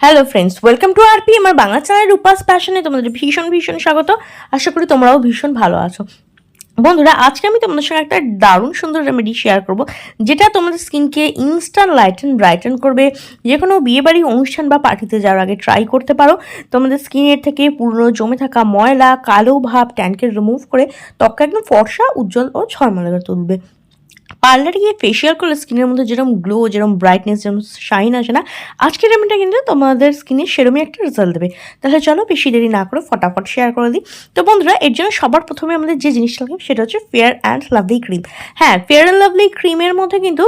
Hello friends welcome to RP আমার Bangla channel উপাস প্যাশনে তোমাদের ভীষণ ভীষণ স্বাগত। আশা করি তোমরাও ভীষণ ভালো আছো। বন্ধুরা, আজকে আমি তোমাদের সঙ্গে একটা দারুণ সুন্দর রেমেডি শেয়ার করব, যেটা তোমাদের স্কিনকে ইনস্ট্যান্ট লাইটেন ব্রাইটেন করবে। যে কোনো বিয়েবাড়ি অনুষ্ঠান বা পার্টিতে যাওয়ার আগে ট্রাই করতে পারো। তোমাদের স্কিনের থেকে পুরনো জমে থাকা ময়লা, কালো ভাব ট্যানকে রিমুভ করে ত্বককে একদম ফর্সা, উজ্জ্বল ও ছয়মালা করে তুলবে। পার্লারে গিয়ে ফেশিয়াল করলে স্কিনের মধ্যে যেরকম গ্লো যেরকম ব্রাইটনেস যেরকম শাইন আসে না, আজকের রেমেডিটা কিন্তু তোমাদের স্কিনে সেরমই একটা রেজাল্ট দেবে। তাহলে চলো বেশি দেরি না করে ফটাফট শেয়ার করে দিই। তো বন্ধুরা, এর জন্য সবার প্রথমে আমাদের যে জিনিসটা লাগে সেটা হচ্ছে ফেয়ার অ্যান্ড লাভলি ক্রিম হ্যাঁ ফেয়ার অ্যান্ড লাভলি ক্রিমের মধ্যে কিন্তু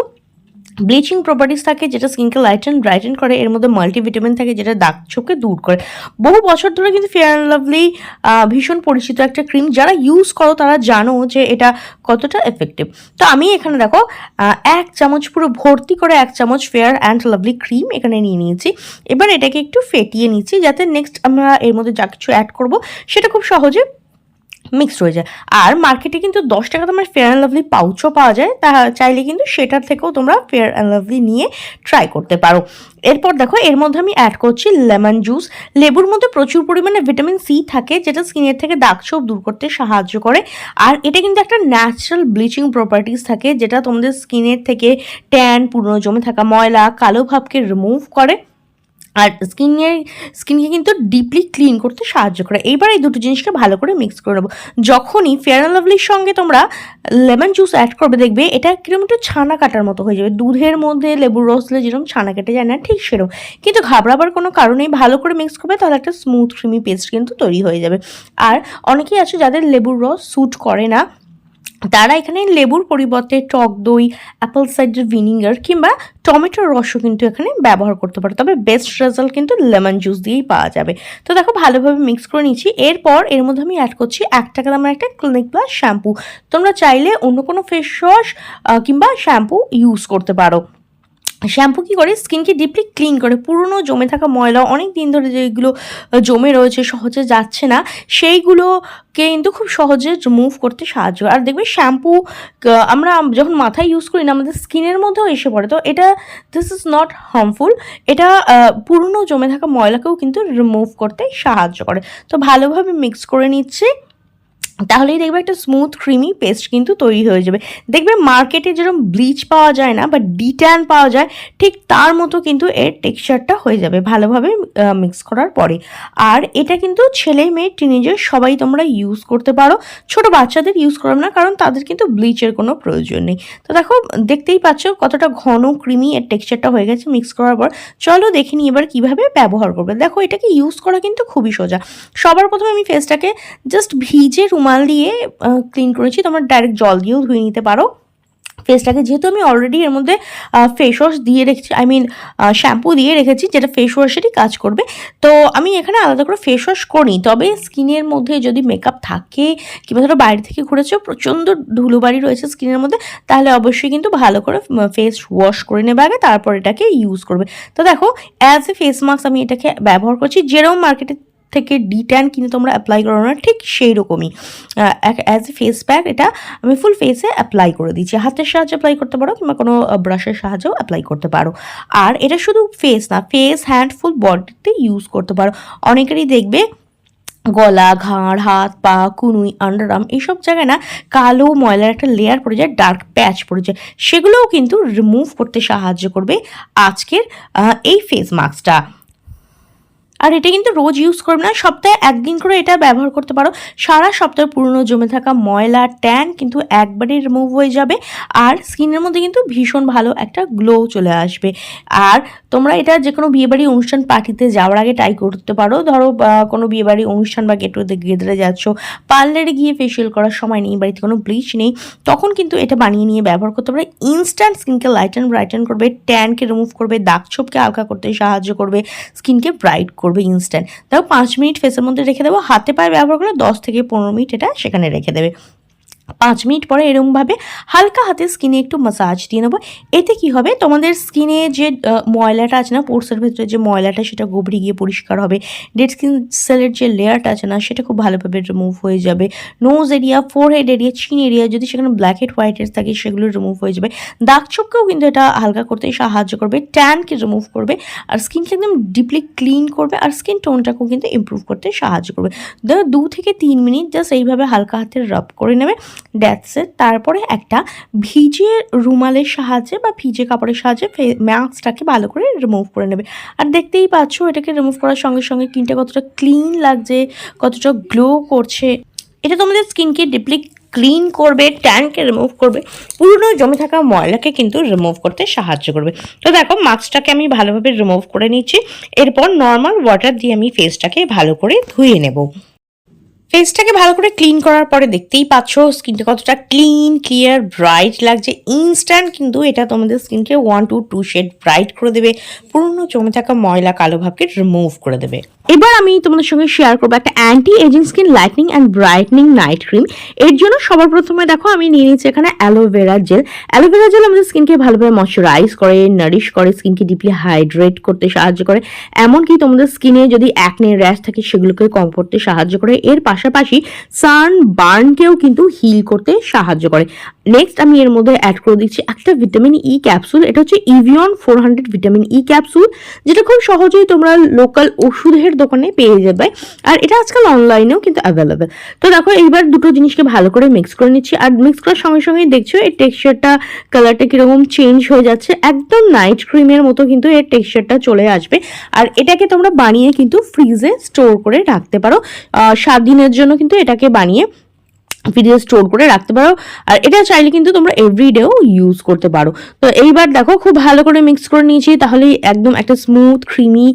ব্লিচিং প্রপার্টিস থাকে, যেটা স্কিনকে লাইটেন ব্রাইটেন করে, এর মধ্যে মাল্টিভিটামিন থাকে, যেটা দাগ ছোপকে দূর করে। বহু বছর ধরে কিন্তু ফেয়ার অ্যান্ড লাভলি ভীষণ পরিচিত একটা ক্রিম যারা ইউজ করো, তারা জানো যে এটা কতটা এফেক্টিভ তো আমি এখানে দেখো এক চামচ পুরো ভর্তি করে এক চামচ ফেয়ার অ্যান্ড লাভলি ক্রিম এখানে নিয়ে নিয়েছি। এবার এটাকে একটু ফেটিয়ে নিচ্ছি, যাতে নেক্সট আমরা এর মধ্যে যা কিছু অ্যাড করব, সেটা খুব সহজে মিক্সড হয়ে যায়। আর মার্কেটে কিন্তু দশ টাকা তোমার ফেয়ার অ্যান্ড লাভলি পাউচও পাওয়া যায়। তা চাইলে কিন্তু সেটার থেকেও তোমরা ফেয়ার অ্যান্ড লাভলি নিয়ে ট্রাই করতে পারো। এরপর দেখো, এর মধ্যে আমি অ্যাড করছি লেমন জুস লেবুর মধ্যে প্রচুর পরিমাণে ভিটামিন সি থাকে, যেটা স্কিনের থেকে দাগ ছোপ দূর করতে সাহায্য করে। আর এটা কিন্তু একটা ন্যাচারাল ব্লিচিং প্রপার্টিস থাকে, যেটা তোমাদের স্কিনের থেকে ট্যান পুরনো জমে থাকা ময়লা, কালো ভাবকে রিমুভ করে। আর স্কিনের স্কিনকে কিন্তু ডিপলি ক্লিন করতে সাহায্য করে। এইবার এই দুটো জিনিসকে ভালো করে মিক্স করে নেব। যখনই ফেয়ার অ্যান্ড লাভলির সঙ্গে তোমরা লেমন জুস অ্যাড করবে, দেখবে এটা কীরকম একটু ছানা কাটার মতো হয়ে যাবে। দুধের মধ্যে লেবুর রস দিলে যেরকম ছানা কেটে যায় না, ঠিক সেরকম। কিন্তু ঘাবড়াবার কোনো কারণেই ভালো করে মিক্স করবে, তাহলে একটা স্মুথ ক্রিমি পেস্ট কিন্তু তৈরি হয়ে যাবে। আর অনেকেই আছে যাদের লেবুর রস স্যুট করে না তারা এখানে লেবুর পরিবর্তে টক দই অ্যাপেল সাইডার ভিনিগার কিংবা টমেটোর রসও কিন্তু এখানে ব্যবহার করতে পারো। তবে বেস্ট রেজাল্ট কিন্তু লেমন জুস দিয়েই পাওয়া যাবে। তো দেখো, ভালোভাবে মিক্স করে নিচ্ছি। এরপর এর মধ্যে আমি অ্যাড করছি এক টাকা দামের একটা ক্লিনিক প্লাস শ্যাম্পু তোমরা চাইলে অন্য কোনো ফেস ওয়াশ কিংবা শ্যাম্পু ইউজ করতে পারো। শ্যাম্পু কী করে? স্কিনকে ডিপলি ক্লিন করে। পুরনো জমে থাকা ময়লা অনেক দিন ধরে যেগুলো জমে রয়েছে, সহজে যাচ্ছে না, সেইগুলোকে কিন্তু খুব সহজে রিমুভ করতে সাহায্য করে। আর দেখবে শ্যাম্পু আমরা যখন মাথায় ইউজ করি না, আমাদের স্কিনের মধ্যেও এসে পড়ে। তো এটা দিস ইজ নট হার্মফুল এটা পুরনো জমে থাকা ময়লাকেও কিন্তু রিমুভ করতে সাহায্য করে। তো ভালোভাবে মিক্স করে নিচ্ছি। তাহলেই দেখবে একটা স্মুথ ক্রিমি পেস্ট কিন্তু তৈরি হয়ে যাবে। দেখবে মার্কেটে যেরকম ব্লিচ পাওয়া যায় না বা ডিট্যান পাওয়া যায়, ঠিক তার মতো কিন্তু এর টেক্সচারটা হয়ে যাবে ভালোভাবে মিক্স করার পরে। আর এটা কিন্তু ছেলে মেয়ে টিনেজার সবাই তোমরা ইউজ করতে পারো। ছোট বাচ্চাদের ইউজ করো না, কারণ তাদের কিন্তু ব্লিচের কোনো প্রয়োজন নেই। তো দেখো, দেখতেই পাচ্ছ কতটা ঘন ক্রিমি এর টেক্সচারটা হয়ে গেছে মিক্স করার পর। চলো দেখে নিই এবার কীভাবে ব্যবহার করবে। দেখো, এটাকে ইউজ করা কিন্তু খুবই সোজা। সবার প্রথমে আমি ফেসটাকে জাস্ট ভিজে রুমাল দিয়ে ক্লিন করেছি। তোমরা ডাইরেক্ট জল দিয়েও ধুয়ে নিতে পারো। ফেসটাকে যেহেতু আমি অলরেডি এর মধ্যে ফেস ওয়াশ দিয়ে রেখেছি আই মিন শ্যাম্পু দিয়ে রেখেছি, যেটা ফেস ওয়াশেরই কাজ করবে। তো আমি এখানে আলাদা করে ফেস ওয়াশ করি। তবে স্কিনের মধ্যে যদি মেকআপ থাকে, কিংবা ধরো বাইরে থেকে ঘুরেছো, প্রচণ্ড ধুলোবাড়ি রয়েছে স্কিনের মধ্যে, তাহলে অবশ্যই কিন্তু ভালো করে ফেস ওয়াশ করে নেবে আগে, তারপর এটাকে ইউজ করবে। তো দেখো অ্যাজ এ ফেস মাস্ক আমি এটাকে ব্যবহার করছি। যেরকম মার্কেটে থেকে ডি ট্যান কিনে তোমরা অ্যাপ্লাই করো না, ঠিক সেই রকমই অ্যাজ এ ফেস প্যাক এটা আমি ফুল ফেসে অ্যাপ্লাই করে দিচ্ছি। হাতের সাহায্যে অ্যাপ্লাই করতে পারো কিংবা কোনো ব্রাশের সাহায্যেও অ্যাপ্লাই করতে পারো। আর এটা শুধু ফেস না ফেস হ্যান্ড ফুল বডিতে ইউজ করতে পারো। অনেকেরই দেখবে গলা, ঘাড়, হাত, পা, কুনুই আন্ডারআর্ম এইসব জায়গায় না কালো ময়লার একটা লেয়ার পড়ে যায় ডার্ক প্যাচ পড়ে যায়। সেগুলোও কিন্তু রিমুভ করতে সাহায্য করবে আজকের এই ফেস মাস্কটা আর এটা কিন্তু রোজ ইউজ করবে না। সপ্তাহে একদিন করে এটা ব্যবহার করতে পারো। সারা সপ্তাহে পুরনো জমে থাকা ময়লা, ট্যান কিন্তু একবারে রিমুভ হয়ে যাবে আর স্কিনের মধ্যে কিন্তু ভীষণ ভালো একটা গ্লো চলে আসবে। আর তোমরা এটা যে কোনো বিয়েবাড়ি অনুষ্ঠান পার্টিতে যাওয়ার আগে ট্রাই করতে পারো। ধরো কোনো বিয়েবাড়ি অনুষ্ঠান বা গেট গেদরে যাচ্ছ, পার্লারে গিয়ে ফেসিয়াল করার সময় নেই, বাড়িতে কোনো ব্লিচ নেই, তখন কিন্তু এটা বানিয়ে নিয়ে ব্যবহার করতে পারো। ইনস্ট্যান্ট স্কিনকে লাইটেন ব্রাইটেন করবে ট্যানকে রিমুভ করবে, দাগ ছোপকে হালকা করতে সাহায্য করবে স্কিনকে ব্রাইট করবে। ইনস্ট্যান্ট তাও পাঁচ মিনিট ফেসের মধ্যে রেখে দেবো। হাতে পায়ে ব্যবহার করলে দশ থেকে পনেরো মিনিট এটা সেখানে রেখে দেবে। পাঁচ মিনিট পরে এরকমভাবে হালকা হাতে স্কিনে একটু মাসাজ দিয়ে নেব। এতে কি হবে? তোমাদের স্কিনে যে ময়লাটা আছে না পোর্সের ভেতরে যে ময়লাটা, সেটা গভীরে গিয়ে পরিষ্কার হবে। ডেড স্কিন সেলের যে লেয়ারটা আছে না, সেটা খুব ভালোভাবে রিমুভ হয়ে যাবে। Nose area forehead area chin area যদি সেখানে ব্ল্যাক হেড হোয়াইট হেড থাকে, সেগুলো রিমুভ হয়ে যাবে। দাগ ছোপকেও কিন্তু এটা হালকা করতে সাহায্য করবে ট্যানকে রিমুভ করবে, আর স্কিনকে একদম ডিপলি ক্লিন করবে, আর স্কিন টোনটাকেও কিন্তু ইমপ্রুভ করতে সাহায্য করবে। দু থেকে তিন মিনিট জাস্ট এইভাবে হালকা হাতে রাব করে নেবে। ড্যাটসে তারপরে একটা ভিজে রুমালের সাহায্যে বা ভিজে কাপড়ের সাহায্যে ম্যাক্সটাকে ভালো করে রিমুভ করে নেবে। আর দেখতেই পাচ্ছ, এটাকে রিমুভ করার সঙ্গে সঙ্গে স্কিনটা কতটা ক্লিন লাগছে, কতটা গ্লো করছে। এটা তোমাদের স্কিনকে ডিপলি ক্লিন করবে ট্যানকে রিমুভ করবে, পুরনো জমে থাকা ময়লাকে কিন্তু রিমুভ করতে সাহায্য করবে। তো দেখো মাস্কটাকে আমি ভালোভাবে রিমুভ করে নিচ্ছি। এরপর নর্মাল ওয়াটার দিয়ে আমি ফেসটাকে ভালো করে ধুয়ে নেব। ফেসটাকে ভালো করে ক্লিন করার পরে দেখতেই পাচ্ছ স্কিনটা কতটা ক্লিন ক্লিয়ার ব্রাইট লাগছে। ইনস্ট্যান্ট কিন্তু এটা তোমাদের স্কিনকে one to two shade bright করে দেবে। পুরনো জমে থাকা ময়লা কালো ভাবকে রিমুভ করে দেবে। এবার আমি তোমাদের সঙ্গে শেয়ার করব একটা anti ageing skin lightening and brightening night cream এর জন্য সবার প্রথমে দেখো, আমি নিয়ে নিচ্ছি এখানে অ্যালোভেরা জেল অ্যালোভেরা জেল আমাদের স্কিনকে ভালোভাবে ময়শ্চারাইজ করে নারিশ করে স্কিনকে ডিপলি হাইড্রেট করতে সাহায্য করে। এমনকি তোমাদের স্কিনে যদি অ্যাকনে র্যাশ থাকে সেগুলোকে কম করতে সাহায্য করে। এর পাশাপাশি সান বার্নকেও কিন্তু হিল করতে সাহায্য করে। নেক্সট আমি এর মধ্যে অ্যাড করে দিচ্ছি একটা ভিটামিন ই ক্যাপসুল এটা হচ্ছে Evion four hundred vitamin E capsule যেটা খুব সহজেই তোমরা লোকাল ওষুধের দোকানে পেয়ে যাবে। আর এটা আজকাল অনলাইনেও কিন্তু অ্যাভেলেবেল তো দেখো, এইবার দুটো জিনিসকে ভালো করে মিক্স করে নিচ্ছি। আর মিক্স করার সঙ্গে সঙ্গেই দেখছ, এর টেক্সচারটা কালারটা কীরকম চেঞ্জ হয়ে যাচ্ছে। একদম নাইট ক্রিমের মতো কিন্তু এর টেক্সচারটা চলে আসবে। আর এটাকে তোমরা বানিয়ে কিন্তু ফ্রিজে স্টোর করে রাখতে পারো। সাত দিনের জন্য কিন্তু এটাকে বানিয়ে ফ্রিজে স্টোর করে রাখতে পারো। আর এটা চাইলে কিন্তু তোমরা এভরিডেও ইউজ করতে পারো। তো এইবার দেখো, খুব ভালো করে মিক্স করে নিয়েছি তাহলে একদম একটা স্মুথ ক্রিমি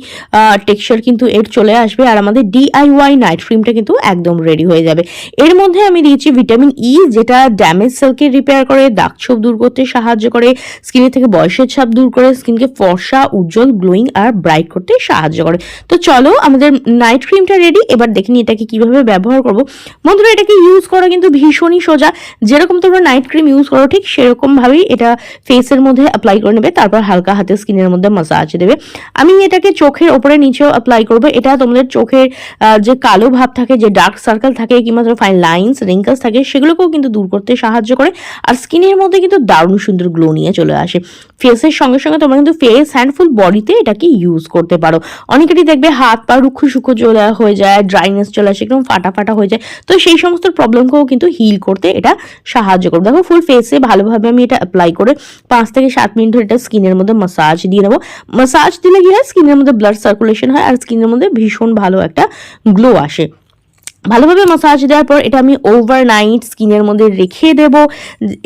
টেক্সচার কিন্তু এর চলে আসবে। আর আমাদের ডিআইওয়াই নাইট ক্রিমটা কিন্তু একদম রেডি হয়ে যাবে। এর মধ্যে আমি দিয়েছি ভিটামিন ই যেটা ড্যামেজ সেলকে রিপেয়ার করে, দাগ ছোপ দূর করতে সাহায্য করে স্কিনের থেকে বয়সের ছাপ দূর করে স্কিনকে ফর্সা, উজ্জ্বল গ্লোয়িং আর ব্রাইট করতে সাহায্য করে। তো চলো, আমাদের নাইট ক্রিমটা রেডি এবার দেখিনি এটাকে কীভাবে ব্যবহার করব। বন্ধুরা, এটাকে ইউজ করা কিন্তু ভীষণই সোজা। যেরকম তোমরা নাইট ক্রিম ইউজ করো, ঠিক সেরকম ভাবেই এটা ফেসের মধ্যে অ্যাপ্লাই করে নেবে, তারপর হালকা হাতে স্কিনের মধ্যে মাসাজ দেবে। আমি এটাকে চোখের ওপরে নিচেও অ্যাপ্লাই করব, এটা তোমাদের চোখের যে কালো ভাব থাকে, যে ডার্ক সার্কেল থাকে, কিংবা ফাইন লাইন্স রিঙ্কলস থাকে, সেগুলোকেও কিন্তু দূর করতে সাহায্য করে। আর স্কিনের মধ্যে কিন্তু দারুণ সুন্দর গ্লো নিয়ে চলে আসে। ফেসের সঙ্গে সঙ্গে তোমরা কিন্তু ফেস হ্যান্ড ফুল বডিতে এটাকে ইউজ করতে পারো। অনেকেরই দেখবে হাত পা রুক্ষ সুক্ষ চলে হয়ে যায় ড্রাইনেস চলে আসে, একদম ফাটা ফাটা হয়ে যায়। তো সেই সমস্ত প্রবলেমকেও কিন্তু হিল করতে এটা সাহায্য করবে। দেখো ফুল ফেসে ভালোভাবে আমি এটা অ্যাপ্লাই করে পাঁচ থেকে সাত মিনিট ধরে এটা স্কিনের মধ্যে মাসাজ দিয়ে নেব। মাসাজ দিলে কি হয়? স্কিনের মধ্যে ব্লাড সার্কুলেশন হয় আর স্কিনের মধ্যে ভীষণ ভালো একটা গ্লো আসে। ভালোভাবে মাসাজ দেওয়ার পর এটা আমি ওভারনাইট স্কিনের মধ্যে রেখে দেব।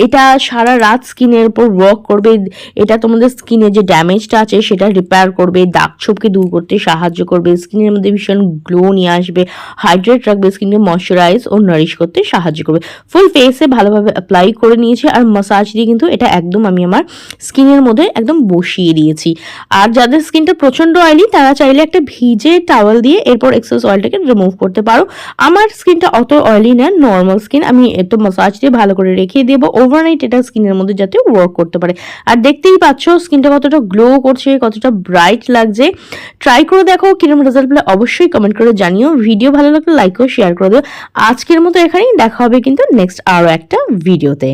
এটা সারা রাত স্কিনের উপর ওয়ার্ক করবে। এটা তোমাদের স্কিনের যে ড্যামেজটা আছে, সেটা রিপেয়ার করবে, দাগ ছোপকে দূর করতে সাহায্য করবে স্কিনের মধ্যে ভীষণ গ্লো নিয়ে আসবে হাইড্রেট রাখবে স্কিনকে ময়শ্চারাইজ ও নারিশ করতে সাহায্য করবে। ফুল ফেসে ভালোভাবে অ্যাপ্লাই করে নিয়েছি আর মাসাজ দিয়ে কিন্তু এটা একদম আমি আমার স্কিনের মধ্যে একদম বসিয়ে দিয়েছি। আর যাদের স্কিনটা প্রচণ্ড অয়েলি তারা চাইলে একটা ভিজে টাওয়াল দিয়ে এরপর এক্সেস অয়েলটাকে রিমুভ করতে পারো। আমার স্কিনটা অত অয়েলি না নর্মাল স্কিন আমি এত মাসাজ দিয়ে ভালো করে রেখে দেবো। ওভারনাইট এটা স্কিনের মধ্যে যাতে ওয়ার্ক করতে পারে। আর দেখতেই পাচ্ছ স্কিনটা কতটা গ্লো করছে, কতটা ব্রাইট লাগছে। ট্রাই করে দেখো, কিরম রেজাল্ট পেলে অবশ্যই কমেন্ট করে জানিও। ভিডিও ভালো লাগলে লাইক ও শেয়ার করে দিও। আজকের মতো এখানেই দেখা হবে কিন্তু নেক্সট আরও একটা ভিডিওতে